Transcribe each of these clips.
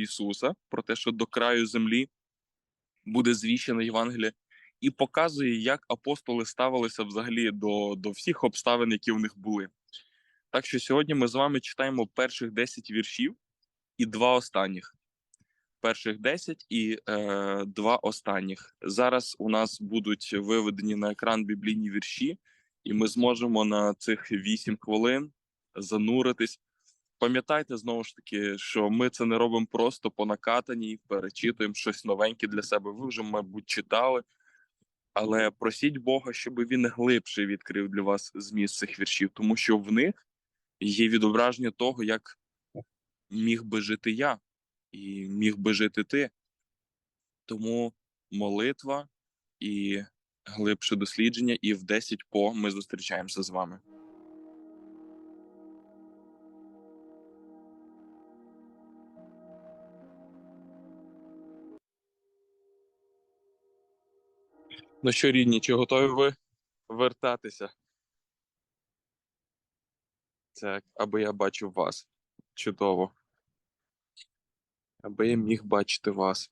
Ісуса, про те, що до краю землі буде звіщена Євангелія, і показує, як апостоли ставилися взагалі до, до всіх обставин, які в них були. Так що сьогодні ми з вами читаємо перших 10 віршів і два останніх. Перших 10 і е, два останніх. Зараз у нас будуть виведені на екран біблійні вірші, і ми зможемо на цих 8 хвилин зануритись. Пам'ятайте знову ж таки, що ми це не робимо просто по накатанні, перечитуємо щось новеньке для себе. Ви вже, мабуть, читали, але просіть Бога, щоб він глибше відкрив для вас зміст цих віршів, тому що в них є відображення того, як міг би жити я і міг би жити ти. Тому молитва і глибше дослідження, і в 10 по ми зустрічаємося з вами. Ну що, рідні, чи готові ви вертатися? Так, аби я бачив вас. Чудово. Аби я міг бачити вас.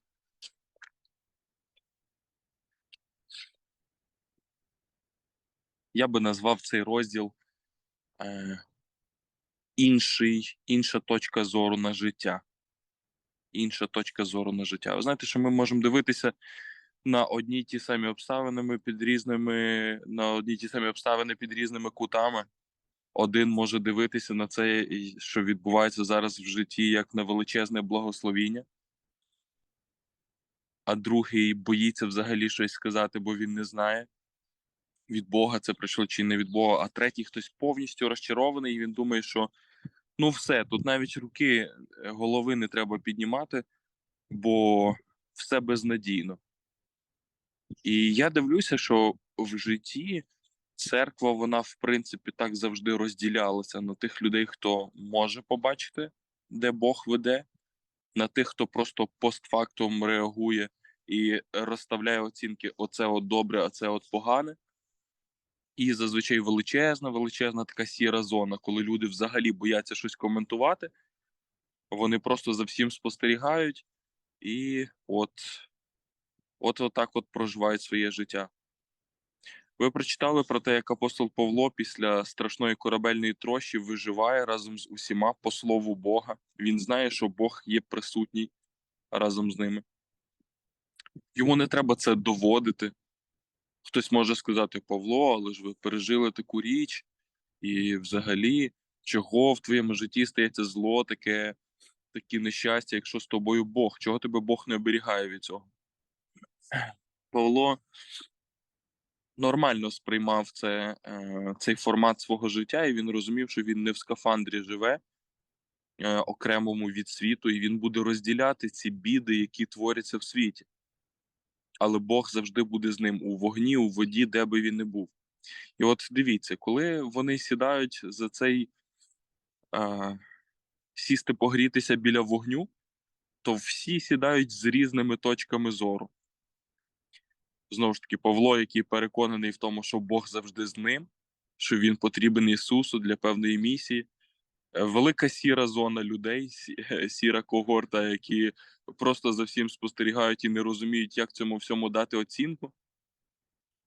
Я би назвав цей розділ е, інший, інша точка зору на життя. Інша точка зору на життя. Ви знаєте, що ми можемо дивитися на одні ті самі обставини під різними, на одні ті самі обставини під різними кутами. Один може дивитися на це, що відбувається зараз в житті, як на величезне благословіння, а другий боїться взагалі щось сказати, бо він не знає, від Бога це прийшло чи не від Бога. А третій хтось повністю розчарований, і він думає, що ну все, тут навіть руки е, голови не треба піднімати, бо все безнадійно. І я дивлюся, що в житті церква, вона в принципі так завжди розділялася на тих людей, хто може побачити, де Бог веде, на тих, хто просто постфактум реагує і розставляє оцінки: оце от добре, а це от погане. І зазвичай величезна, величезна така сіра зона, коли люди взагалі бояться щось коментувати, вони просто за всім спостерігають, і от от отак от проживають своє життя. Ви прочитали про те, як апостол Павло після страшної корабельної трощі виживає разом з усіма по слову Бога. Він знає, що Бог є присутній разом з ними. Йому не треба це доводити. Хтось може сказати, Павло, але ж ви пережили таку річ, і взагалі, чого в твоєму житті стається зло, таке, такі нещастя, якщо з тобою Бог, чого тебе Бог не оберігає від цього? Павло нормально сприймав це, е, цей формат свого життя, і він розумів, що він не в скафандрі живе е, окремому від світу, і він буде розділяти ці біди, які творяться в світі. Але Бог завжди буде з ним у вогні, у воді, де би він не був. І от дивіться, коли вони сідають за цей е, сісти погрітися біля вогню, то всі сідають з різними точками зору знову ж таки Павло, який переконаний в тому, що Бог завжди з ним, що він потрібен Ісусу для певної місії. Е, велика сіра зона людей, сіра когорта, які просто за всім спостерігають і не розуміють, як цьому всьому дати оцінку.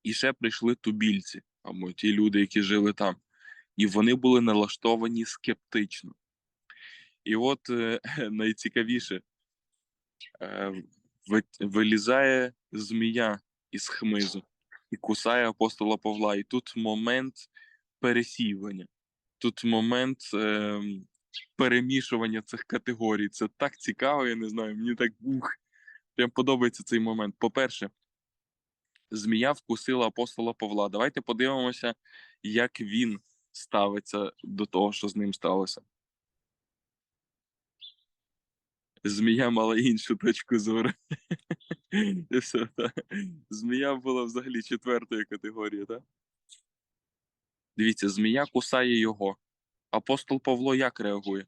І ще прийшли тубільці, або ті люди, які жили там. І вони були налаштовані скептично. І от е, найцікавіше е, вилізає змія із хмизу і кусає апостола Павла. І тут момент пересівання, тут момент е, перемішування цих категорій. Це так цікаво, я не знаю. Мені так ух, прям подобається цей момент. По-перше, змія вкусила апостола Павла. Давайте подивимося, як він ставиться до того, що з ним сталося. Змія мала іншу точку зору. І все, так. Змія була взагалі четвертої категорії, так? Дивіться, змія кусає його. Апостол Павло як реагує?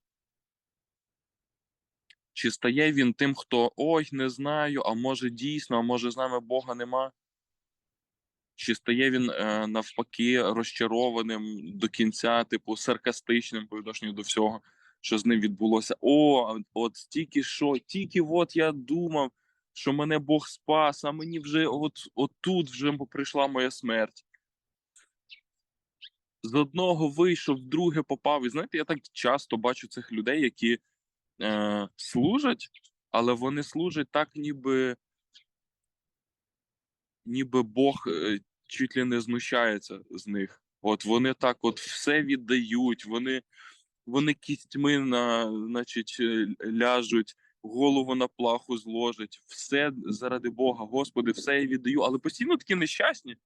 Чи стає він тим, хто ой, не знаю, а може дійсно, а може з нами Бога нема? Чи стає він е, навпаки розчарованим до кінця, типу саркастичним по відношенню до всього? Що з ним відбулося. О, от тільки що, тільки от я думав, що мене Бог спас, а мені вже от, от тут вже прийшла моя смерть. З одного вийшов, в друге попав. І знаєте, я так часто бачу цих людей, які е, служать, але вони служать так, ніби, ніби Бог е, чуть ли не знущається з них. От вони так от все віддають, вони, вони кістьми на, значить, е, ляжуть, голову на плаху зложать, все заради Бога, Господи, все я віддаю, але постійно такі нещасні.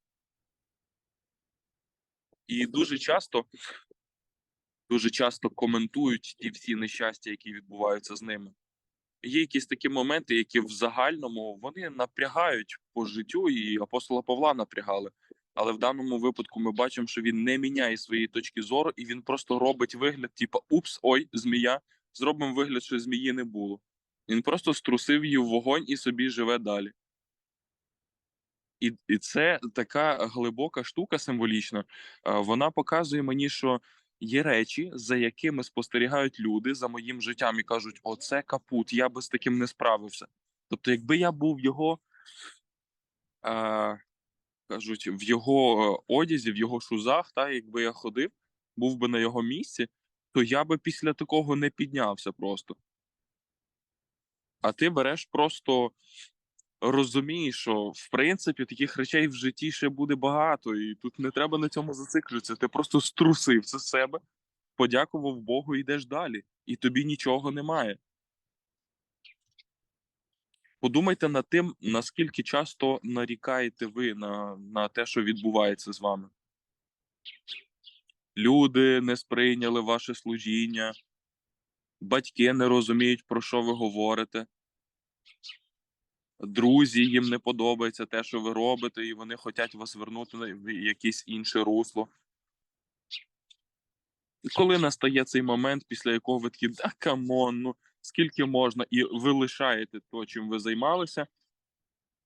І дуже часто, дуже часто коментують ті всі нещастя, які відбуваються з ними. Є якісь такі моменти, які в загальному вони напрягають по життю, і апостола Павла напрягали. Але в даному випадку ми бачимо, що він не міняє своєї точки зору, і він просто робить вигляд, типу, упс, ой, змія. Зробимо вигляд, що змії не було. Він просто струсив її в вогонь і собі живе далі. І, і це така глибока штука символічна. Вона показує мені, що є речі, за якими спостерігають люди за моїм життям і кажуть: оце капут, я би з таким не справився. Тобто, якби я був його, кажуть, в його е, одязі, в його шузах, та якби я ходив, був би на його місці, то я би після такого не піднявся просто. А ти береш просто розумієш, що в принципі таких речей в житті ще буде багато, і тут не треба на цьому зациклюватися. Ти просто струсив це з себе, подякував Богу йдеш далі, і тобі нічого немає. Подумайте над тим, наскільки часто нарікаєте ви на, на те, що відбувається з вами. Люди не сприйняли ваше служіння, батьки не розуміють, про що ви говорите. Друзі, їм не подобається те, що ви робите, і вони хочуть вас вернути в якесь інше русло. І коли настає цей момент, після якого ви такі, да камон, ну скільки можна, і ви лишаєте то, чим ви займалися,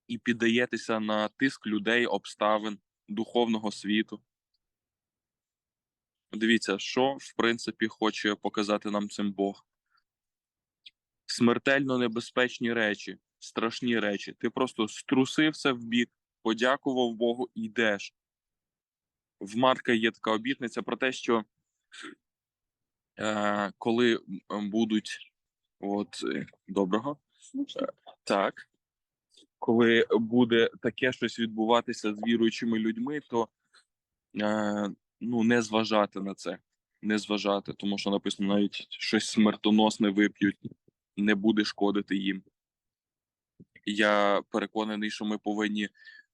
і піддаєтеся на тиск людей, обставин, духовного світу. Дивіться, що в принципі хоче показати нам цим Бог. Смертельно небезпечні речі, страшні речі. Ти просто струсився в бік, подякував Богу і йдеш. В Марка є така обітниця про те, що е, коли будуть от е, доброго, так, коли буде таке щось відбуватися з віруючими людьми, то е, ну, не зважати на це. Не зважати, тому що написано навіть щось смертоносне вип'ють, не буде шкодити їм. Я переконаний, що ми повинні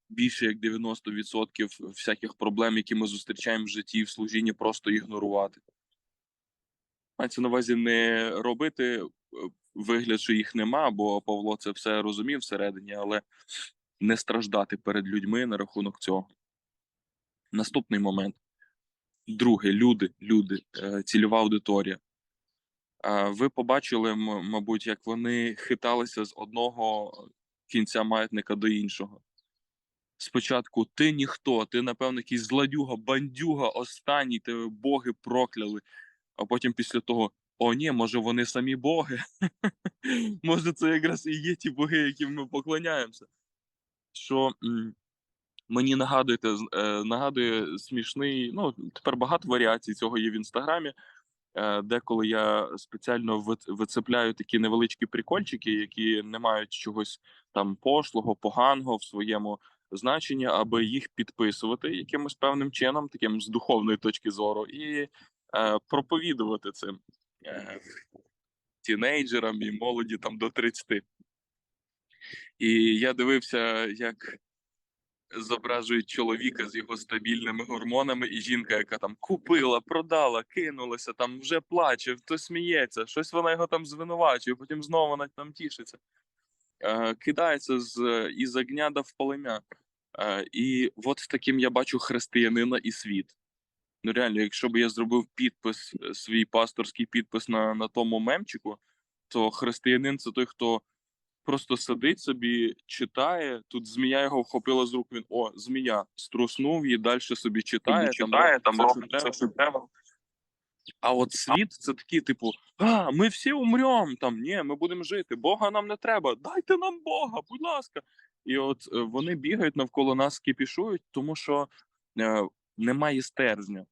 більше як 90% всяких проблем, які ми зустрічаємо в житті і в служінні, просто ігнорувати. Мається на увазі не робити вигляд, що їх нема, бо Павло це все розумів всередині, але не страждати перед людьми на рахунок цього. Наступний момент. Друге, люди, люди, е, цільова аудиторія. Ви побачили, мабуть, як вони хиталися з одного кінця маятника до іншого. Спочатку ти ніхто, ти, напевно, якийсь зладюга, бандюга, останній, тебе боги прокляли. А потім після того: о, ні, може, вони самі боги. може, це якраз і є ті боги, яким ми поклоняємося. Що м, мені нагадуєте, е, нагадує смішний. Ну, тепер багато варіацій цього є в інстаграмі. Е, Деколи я спеціально ви- вицепляю такі невеличкі прикольчики, які не мають чогось там пошлого, поганого в своєму значенні, аби їх підписувати якимось певним чином, таким з духовної точки зору, і е, проповідувати цим тінейджерам і молоді там до 30. І я дивився, як зображують чоловіка з його стабільними гормонами, і жінка, яка там купила, продала, кинулася, там вже плаче, хто сміється, щось вона його там звинувачує, потім знову вона там тішиться. Е, кидається з із огня в полем'я. Е, і от таким я бачу християнина і світ. Ну реально, якщо б я зробив підпис, е, свій пасторський підпис на, на тому мемчику, то християнин це той, хто просто сидить собі, читає. Тут змія його вхопила з рук. Він о, змія, струснув її, далі собі читає, там, читає, робить там робить все, що треба. А от світ це такі, типу, а, ми всі умрем, там, ні, ми будемо жити, Бога нам не треба, дайте нам Бога, будь ласка. І от е, вони бігають навколо нас, кипішують, тому що е, немає стержня.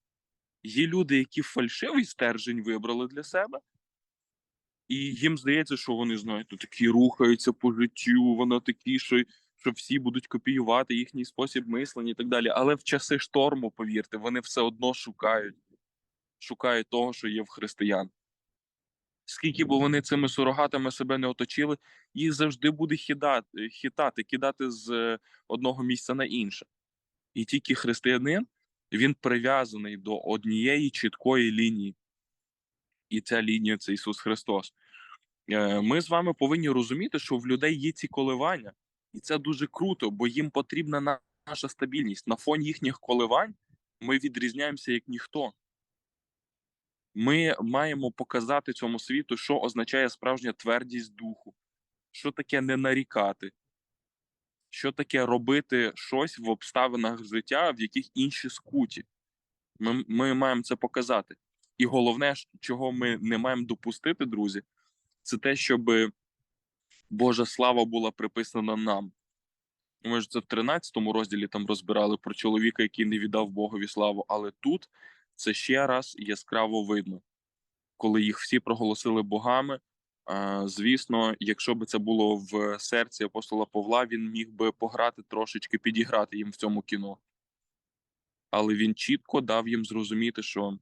Є люди, які фальшивий стержень вибрали для себе, і їм здається, що вони, знаєте, такі рухаються по життю, вони такі, що, що всі будуть копіювати їхній спосіб мислення і так далі. Але в часи шторму, повірте, вони все одно шукають, шукають того, що є в християн. Скільки б вони цими сурогатами себе не оточили, їх завжди буде хитати, хитати, кидати з е, одного місця на інше. І тільки християнин він прив'язаний до однієї чіткої лінії. І ця лінія це Ісус Христос. Е, Ми з вами повинні розуміти, що в людей є ці коливання, і це дуже круто, бо їм потрібна наша стабільність. На фоні їхніх коливань ми відрізняємося як ніхто. Ми маємо показати цьому світу, що означає справжня твердість духу, що таке не нарікати, що таке робити щось в обставинах життя, в яких інші скуті. Ми, ми маємо це показати. І головне, чого ми не маємо допустити, друзі, це те, щоб Божа слава була приписана нам. Ми ж це в 13 розділі там розбирали про чоловіка, який не віддав Богові славу, але тут це ще раз яскраво видно, коли їх всі проголосили богами. Звісно, якщо б це було в серці апостола Павла, він міг би пограти трошечки, підіграти їм в цьому кіно. Але він чітко дав їм зрозуміти, що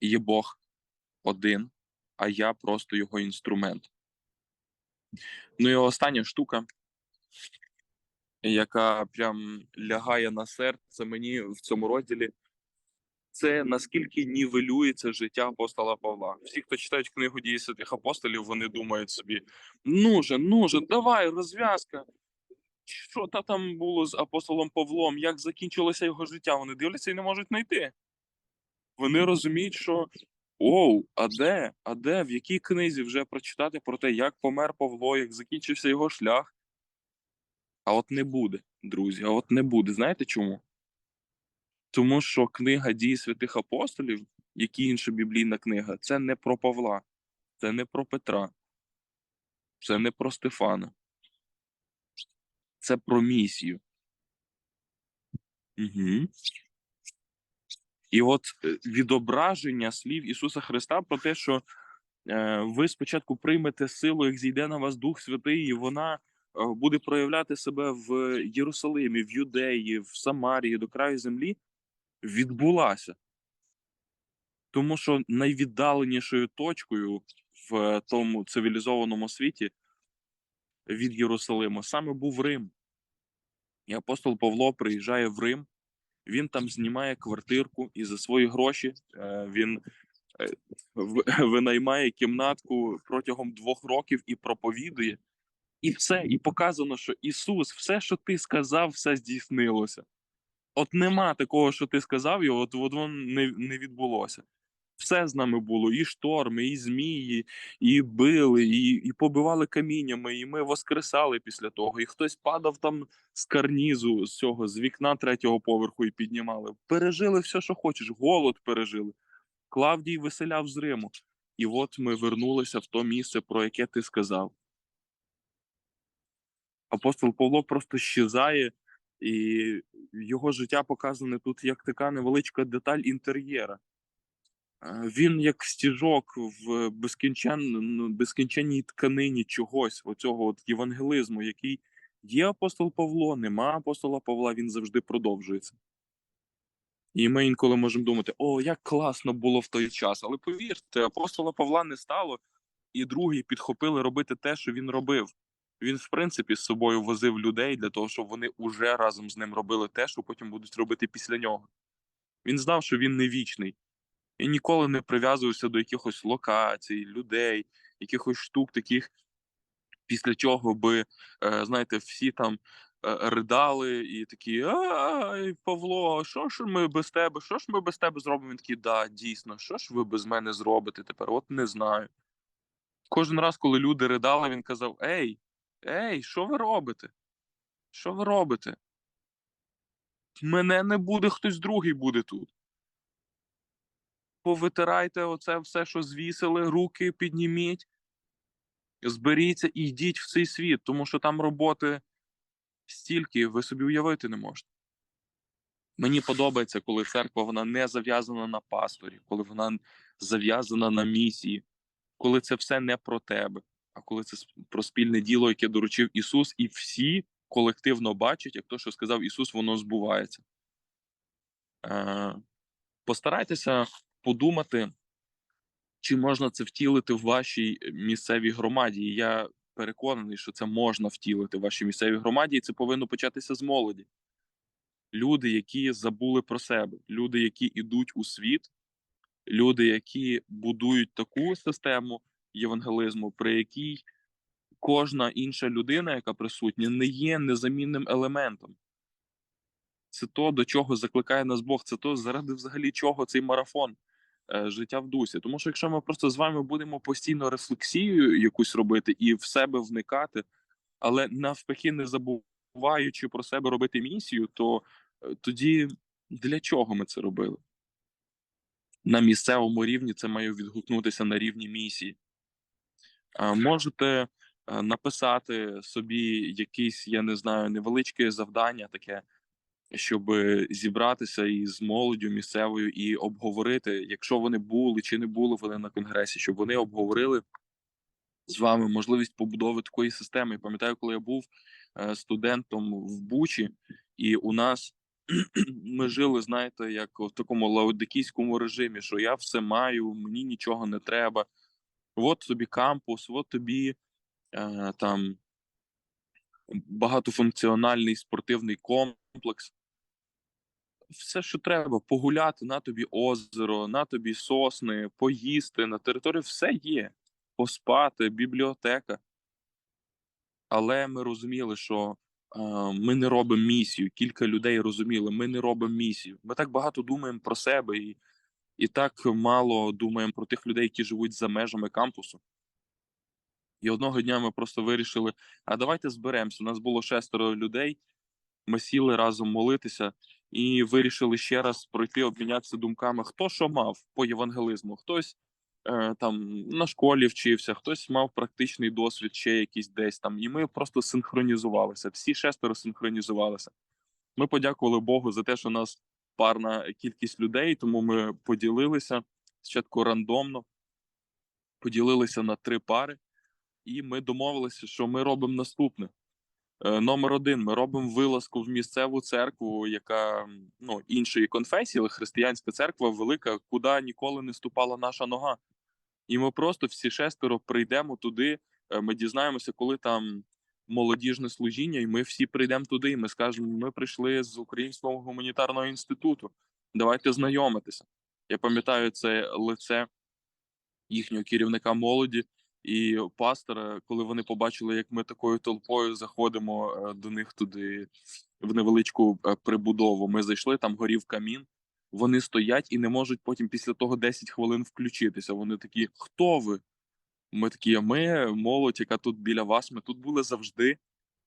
є Бог один, а я просто його інструмент. Ну і остання штука, яка прям лягає на серце мені в цьому розділі, це наскільки нівелюється життя апостола Павла. Всі, хто читають книгу дії святих апостолів, вони думають собі: ну же, ну же, давай, розв'язка. Що та там було з апостолом Павлом? Як закінчилося його життя? Вони дивляться і не можуть знайти. Вони розуміють, що оу, а де? А де? В якій книзі вже прочитати про те, як помер Павло, як закінчився його шлях? А от не буде, друзі, а от не буде. Знаєте чому? Тому що книга дій святих апостолів, як і інша біблійна книга, це не про Павла, це не про Петра, це не про Стефана. Це про місію. Угу. І от е, відображення слів Ісуса Христа про те, що е, ви спочатку приймете силу, як зійде на вас Дух Святий, і вона е, буде проявляти себе в Єрусалимі, в Юдеї, в Самарії, до краю землі, відбулася. Тому що найвіддаленішою точкою в тому цивілізованому світі від Єрусалиму саме був Рим. І апостол Павло приїжджає в Рим, він там знімає квартирку і за свої гроші е, він е, винаймає кімнатку протягом двох років і проповідує. І все, і показано, що Ісус, все, що ти сказав, все здійснилося. От нема такого, що ти сказав, і от, от воно не, не відбулося. Все з нами було: і шторми, і змії, і били, і, і побивали каміннями, і ми воскресали після того. І хтось падав там з карнізу, з цього, з вікна третього поверху і піднімали. Пережили все, що хочеш, голод пережили. Клавдій виселяв з Риму. І от ми вернулися в то місце, про яке ти сказав. Апостол Павло просто щезає, і його життя показане тут як така невеличка деталь інтер'єра. Е, Він як стіжок в безкінчен... безкінченній тканині чогось, оцього от євангелизму, який є апостол Павло, нема апостола Павла, він завжди продовжується. І ми інколи можемо думати, о, як класно було в той час. Але повірте, апостола Павла не стало, і другі підхопили робити те, що він робив. Він, в принципі, з собою возив людей для того, щоб вони уже разом з ним робили те, що потім будуть робити після нього. Він знав, що він не вічний. І ніколи не прив'язувався до якихось локацій, людей, якихось штук, таких, після чого би, е, знаєте, всі там е, ридали і такі: Ай, Павло, що ж ми без тебе? Що ж ми без тебе зробимо? Він такий, да, дійсно, що ж ви без мене зробите тепер? От не знаю. Кожен раз, коли люди ридали, він казав: Ей, ей, що ви робите? Що ви робите? Мене не буде, хтось другий буде тут. повитирайте оце все, що звісили, руки підніміть, зберіться і йдіть в цей світ, тому що там роботи стільки, ви собі уявити не можете. Мені подобається, коли церква вона не зав'язана на пасторі, коли вона зав'язана на місії, коли це все не про тебе, а коли це про спільне діло, яке доручив Ісус, і всі колективно бачать, як то, що сказав Ісус, воно збувається. Е, постарайтеся подумати, чи можна це втілити в вашій місцевій громаді. Я переконаний, що це можна втілити в вашій місцевій громаді, і це повинно початися з молоді. Люди, які забули про себе, люди, які йдуть у світ, люди, які будують таку систему євангелизму, при якій кожна інша людина, яка присутня, не є незамінним елементом. Це то, до чого закликає нас Бог, це то, заради взагалі чого цей марафон е, життя в дусі. Тому що якщо ми просто з вами будемо постійно рефлексію якусь робити і в себе вникати, але навпаки, не забуваючи про себе робити місію, то е, тоді для чого ми це робили? На місцевому рівні це має відгукнутися на рівні місії. Можете е, написати собі якесь, я не знаю, невеличке завдання таке, щоб зібратися із молоддю місцевою і обговорити, якщо вони були чи не були вони на конгресі, щоб вони обговорили з вами можливість побудови такої системи. Пам'ятаю, коли я був е, студентом в Бучі, і у нас ми жили, знаєте, як в такому лаодикійському режимі, що я все маю, мені нічого не треба. От тобі кампус, от тобі е, там багатофункціональний спортивний комплекс. Все, що треба, погуляти, на тобі озеро, на тобі сосни, поїсти на території, все є. Поспати, бібліотека. Але ми розуміли, що е, ми не робимо місію. Кілька людей розуміли, ми не робимо місію. Ми так багато думаємо про себе і, і так мало думаємо про тих людей, які живуть за межами кампусу. І одного дня ми просто вирішили: а давайте зберемося. У нас було шестеро людей. Ми сіли разом молитися і вирішили ще раз пройти, обмінятися думками, хто що мав по євангелизму. Хтось е, там на школі вчився, хтось мав практичний досвід, ще якийсь десь там. І ми просто синхронізувалися. Всі шестеро синхронізувалися. Ми подякували Богу за те, що нас парна кількість людей, тому ми поділилися спочатку рандомно, поділилися на три пари, і ми домовилися, що ми робимо наступне. Е, Номер один, ми робимо вилазку в місцеву церкву, яка ну іншої конфесії, але християнська церква велика, куди ніколи не ступала наша нога. І ми просто всі шестеро прийдемо туди. е, Ми дізнаємося, коли там молодіжне служіння, і ми всі прийдемо туди. І ми скажемо: ми прийшли з Українського гуманітарного інституту. Давайте знайомитися. Я пам'ятаю це лице їхнього керівника молоді і пастора, коли вони побачили, як ми такою толпою заходимо е, до них туди в невеличку е, прибудову. Ми зайшли, там горів камін. Вони стоять і не можуть потім після того 10 хвилин включитися. Вони такі: хто ви? Ми такі, а ми молодь, яка тут біля вас. Ми тут були завжди.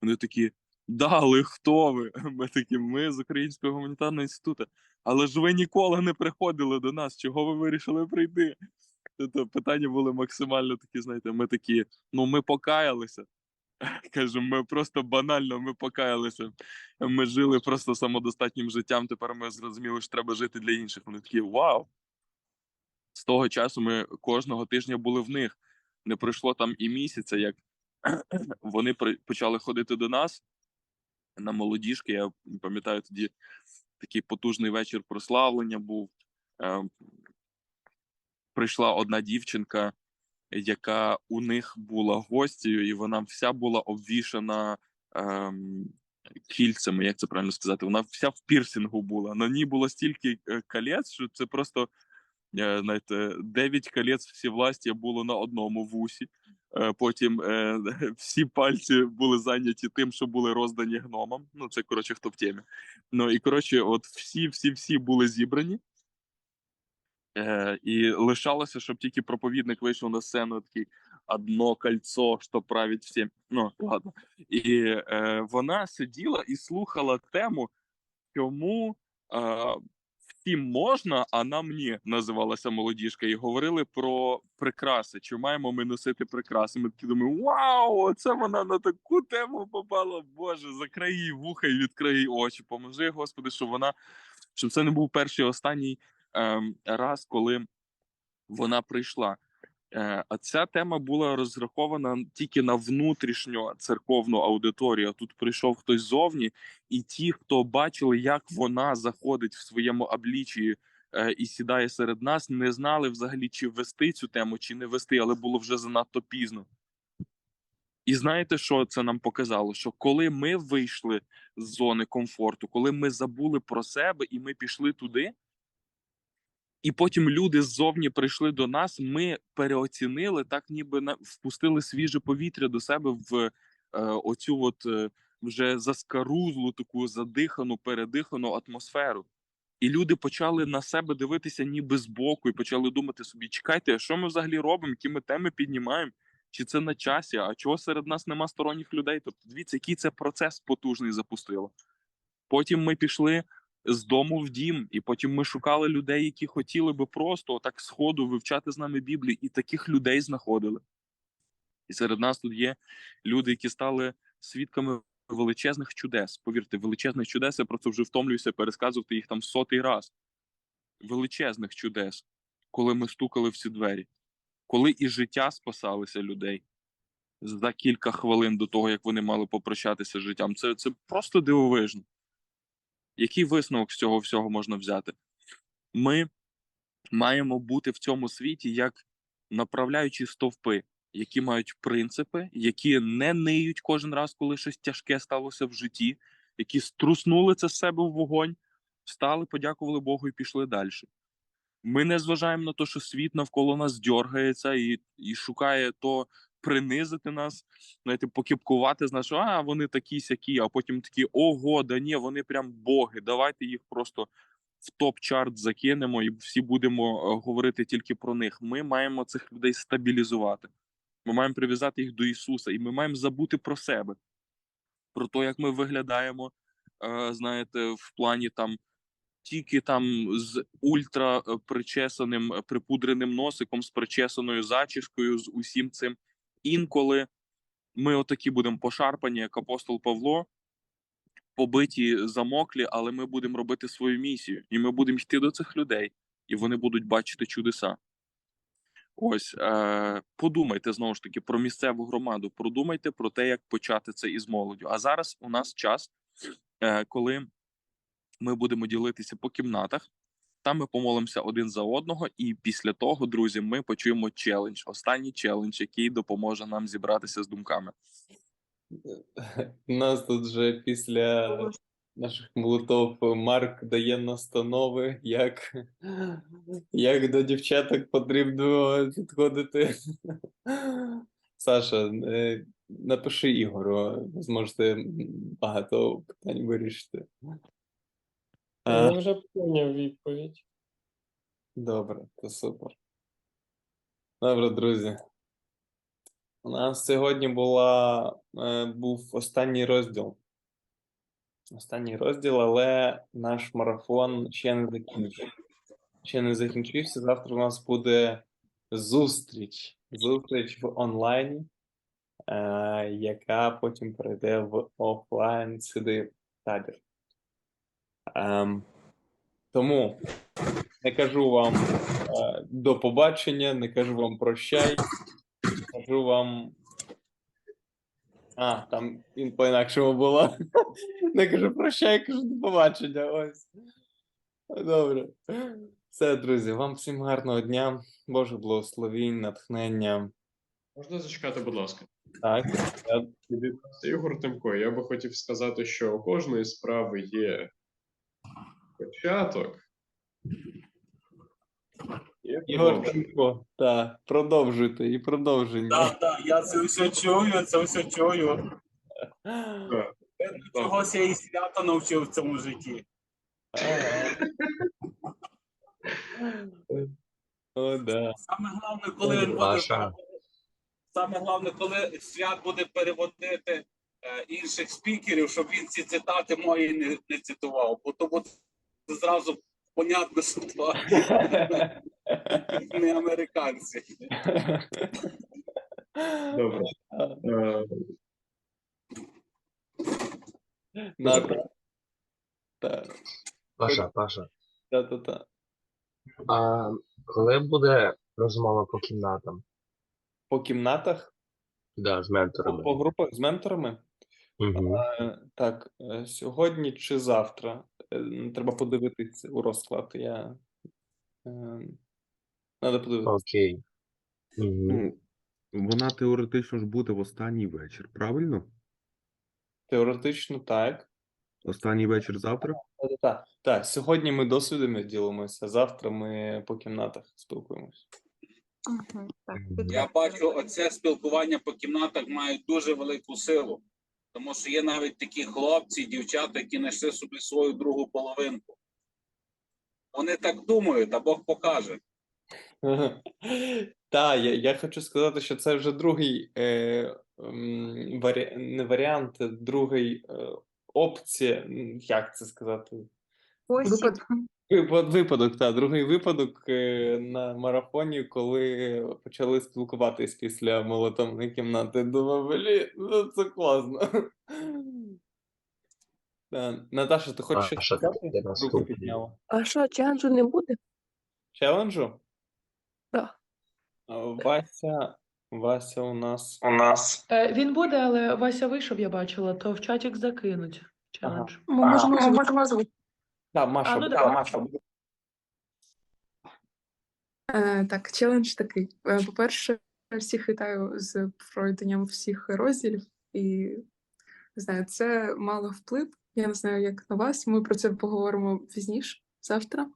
Вони такі. Да, але хто ви? Ми такі, ми з Українського гуманітарного інституту. Але ж ви ніколи не приходили до нас. Чого ви вирішили прийти? Тобто питання були максимально такі, знаєте, ми такі, ну ми покаялися. Кажемо, ми просто банально ми покаялися. Ми жили просто самодостатнім життям. Тепер ми зрозуміли, що треба жити для інших. Вони такі вау. З того часу ми кожного тижня були в них. Не пройшло там і місяця, як вони почали ходити до нас на молодіжки. Я пам'ятаю тоді такий потужний вечір прославлення був. Е, Прийшла одна дівчинка, яка у них була гостею, і вона вся була обвішана ем, кільцями, як це правильно сказати. Вона вся в пірсингу була. На ній було стільки е, колець, що це просто знаєте, дев'ять колець всі власті було на одному вусі. Е, Потім е, всі пальці були зайняті тим, що були роздані гномам. Ну, це коротше, хто в темі. Ну і коротше, от всі, всі, всі були зібрані. Е, і лишалося, щоб тільки проповідник вийшов на сцену, такий одно кольцо, що править всім. Ну, ладно. І е, вона сиділа і слухала тему, чому е, всім можна, а нам ні, називалася молодіжка. І говорили про прикраси. Чи маємо ми носити прикраси? Ми такі думаємо, вау, це вона на таку тему попала. Боже, закрий її вуха і відкрий очі. Поможи, Господи, щоб вона щоб це не був перший останній ем, раз, коли вона прийшла. Е, А ця тема була розрахована тільки на внутрішню церковну аудиторію. Тут прийшов хтось зовні, і ті, хто бачили, як вона заходить в своєму обличчі е, і сідає серед нас, не знали взагалі, чи вести цю тему, чи не вести, але було вже занадто пізно. І знаєте, що це нам показало? Що коли ми вийшли з зони комфорту, коли ми забули про себе і ми пішли туди, і потім люди ззовні прийшли до нас, ми переоцінили, так ніби впустили свіже повітря до себе в е, оцю от е, вже заскарузлу, таку задихану, передихану атмосферу. І люди почали на себе дивитися ніби збоку, і почали думати собі: чекайте, що ми взагалі робимо, які ми теми піднімаємо? Чи це на часі? А чого серед нас нема сторонніх людей? Тобто, дивіться, який це процес потужний запустило. Потім ми пішли з дому в дім, і потім ми шукали людей, які хотіли би просто так сходу вивчати з нами Біблію, і таких людей знаходили. І серед нас тут є люди, які стали свідками величезних чудес. Повірте, величезних чудес, я про це вже втомлююся пересказувати їх там сотий раз. Величезних чудес, коли ми стукали в ці двері, коли і життя спасалися людей за кілька хвилин до того, як вони мали попрощатися з життям. Це, це просто дивовижно. Який висновок з цього всього можна взяти? Ми маємо бути в цьому світі як направляючі стовпи, які мають принципи, які не ниють кожен раз, коли щось тяжке сталося в житті, які струснули це з себе в вогонь, встали, подякували Богу і пішли далі. Ми не зважаємо на те, що світ навколо нас дергається і, і шукає то принизити нас, знаєте, покіпкувати з нас, що а вони такі сякі, а потім такі ого, да ні, вони прям боги. Давайте їх просто в топ-чарт закинемо і всі будемо е, говорити тільки про них. Ми маємо цих людей стабілізувати. Ми маємо прив'язати їх до Ісуса, і ми маємо забути про себе, про те, як ми виглядаємо, е, знаєте, в плані там. Тільки там з ультра е, причесаним, е, припудреним носиком, з причесаною зачіскою, з усім цим. Інколи ми отакі будемо пошарпані, як апостол Павло, побиті, замоклі, але ми будемо робити свою місію, і ми будемо йти до цих людей, і вони будуть бачити чудеса. Ось е, подумайте знову ж таки про місцеву громаду. Продумайте про те, як почати це із молоддю. А зараз у нас час, е, коли ми будемо ділитися по кімнатах. Ми помолимося один за одного, і після того, друзі, ми почуємо челендж. Останній челендж, який допоможе нам зібратися з думками. Нас тут вже після наших молотов Марк дає настанови, як, як до дівчаток потрібно підходити. Саша, е, напиши Ігору, ви зможете багато питань вирішити. А, Я вже поняв відповідь. Добре, то супер. Добре, друзі. У нас сьогодні була, е, був останній розділ. Останній розділ, але наш марафон ще не закінчився. Ще не закінчився. Завтра у нас буде зустріч. Зустріч в онлайні, е, яка потім перейде в офлайн сюди табір. Ем, тому не кажу вам е, до побачення, не кажу вам прощай. Кажу вам. А, там він по-інакшому було. Не кажу прощай, кажу до побачення. Ось. Добре. Все, друзі, вам всім гарного дня. Боже благословінь, натхнення. Можна зачекати, будь ласка. Так, я тобі Ігор Тимко. Я би хотів сказати, що у кожної справи є початок. Ігор. Тимко, так, продовжуйте і продовження. Так, так, я це все чую, це все чую. Чогось я і свято навчив в цьому житті. О, да. Саме головне, коли він буде саме головне, коли свят буде переводити е, інших спікерів, щоб він ці цитати мої не, не цитував, бо то буде зразу понятно, що то не американці. Добре. Е, Так, Паша, Паша. та-та-та. А коли буде розмова по кімнатам? По кімнатах, Да, з менторами. по групах з менторами. Угу. Е, Так, е, сьогодні чи завтра? Е, Треба подивитися у розклад. Я... Треба подивитися. Окей. Угу. Ну, вона теоретично ж буде в останній вечір, правильно? Теоретично так. Останній вечір завтра? Так, так, сьогодні ми досвідами ділимося, завтра ми по кімнатах так, Я бачу, оце спілкування по кімнатах має дуже велику силу. Тому що є навіть такі хлопці, дівчата, які знайшли собі свою другу половинку. Вони так думають, а Бог покаже. Так, я, я хочу сказати, що це вже другий е, варі... не варіант, другий е, опція. Як це сказати? Спосіб. Випад- Випадок, так, другий випадок е, на марафоні, коли почали спілкуватись після молотовної кімнати. Думаю, блін, ну це класно. Наташа, ти хочеш щось сказати? Руку підняла. А що, челенджу не буде? Челенджу? Так. Вася, Вася у нас. У нас Е, Він буде, але Вася вийшов, я бачила, то в чатик закинуть челендж. Ми можемо ми можемо. Так, Маша, А, ну давай. ласка, Маша. Е, так, челендж такий. Е, По-перше, всіх вітаю з пройденням всіх розділів, і не знаю, це мало вплив. Я не знаю, як на вас. Ми про це поговоримо пізніше, завтра. Е,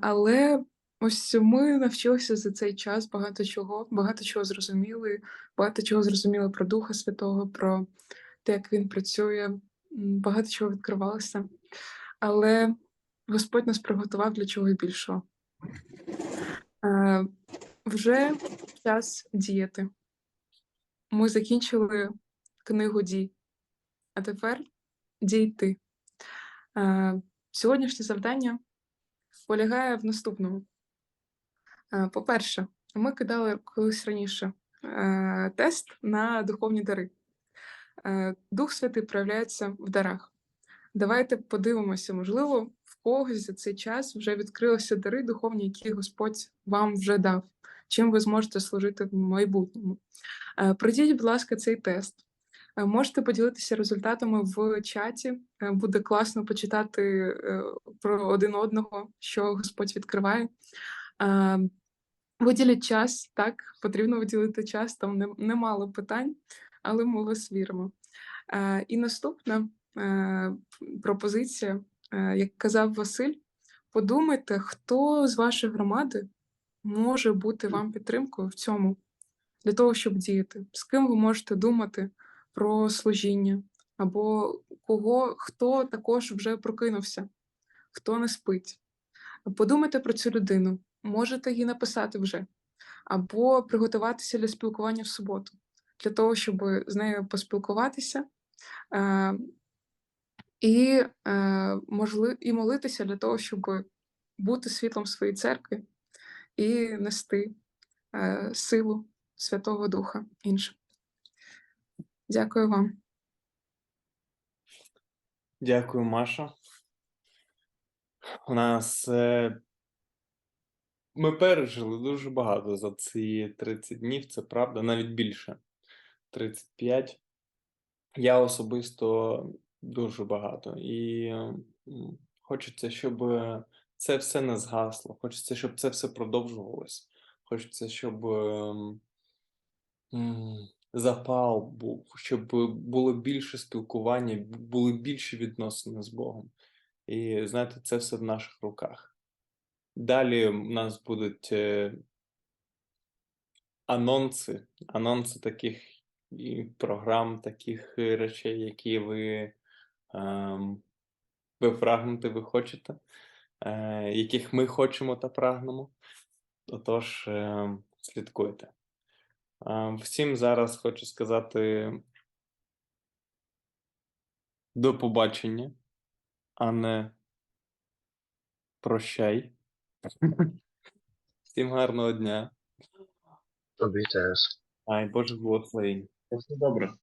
але ось ми навчилися за цей час багато чого, багато чого зрозуміли, багато чого зрозуміли про Духа Святого, про те, як він працює, м, багато чого відкривалося. Але Господь нас приготував для чогось більшого. Е, вже час діяти. Ми закінчили книгу дій, а тепер дійти. Е, сьогоднішнє завдання полягає в наступному. Е, по-перше, ми кидали колись раніше е, тест на духовні дари. Е, Дух Святий проявляється в дарах. Давайте подивимося, можливо, в когось за цей час вже відкрилися дари духовні, які Господь вам вже дав. Чим ви зможете служити в майбутньому? Е, Пройдіть, будь ласка, цей тест. Е, Можете поділитися результатами в чаті. Е, Буде класно почитати про один одного, що Господь відкриває. Виділіть час, так, потрібно виділити час, там немало питань, але ми вас віримо. І наступна е, пропозиція, е, як казав Василь, подумайте, хто з вашої громади може бути вам підтримкою в цьому, для того, щоб діяти. З ким ви можете думати про служіння, або кого, хто також вже прокинувся, хто не спить. Подумайте про цю людину, можете їй написати вже, або приготуватися для спілкування в суботу, для того, щоб з нею поспілкуватися. І, е, можли, і молитися для того, щоб бути світлом своєї церкви і нести е, силу Святого Духа іншим. Дякую вам. Дякую, Маша. У нас е, ми пережили дуже багато за ці 30 днів, це правда, навіть більше 35. Я особисто дуже багато. І хочеться, щоб це все не згасло. Хочеться, щоб це все продовжувалось. Хочеться, щоб ем, запал був, щоб було більше спілкування, були більші відносини з Богом. І знаєте, це все в наших руках. Далі в нас будуть е, анонси, анонси таких програм, таких е, речей, які ви, ви прагнете, ви хочете, е, яких ми хочемо та прагнемо. Отож, е, слідкуйте. Е, Всім зараз хочу сказати до побачення, а не прощай. Всім гарного дня. Тобі теж. Ай, Боже благословень. Все добре.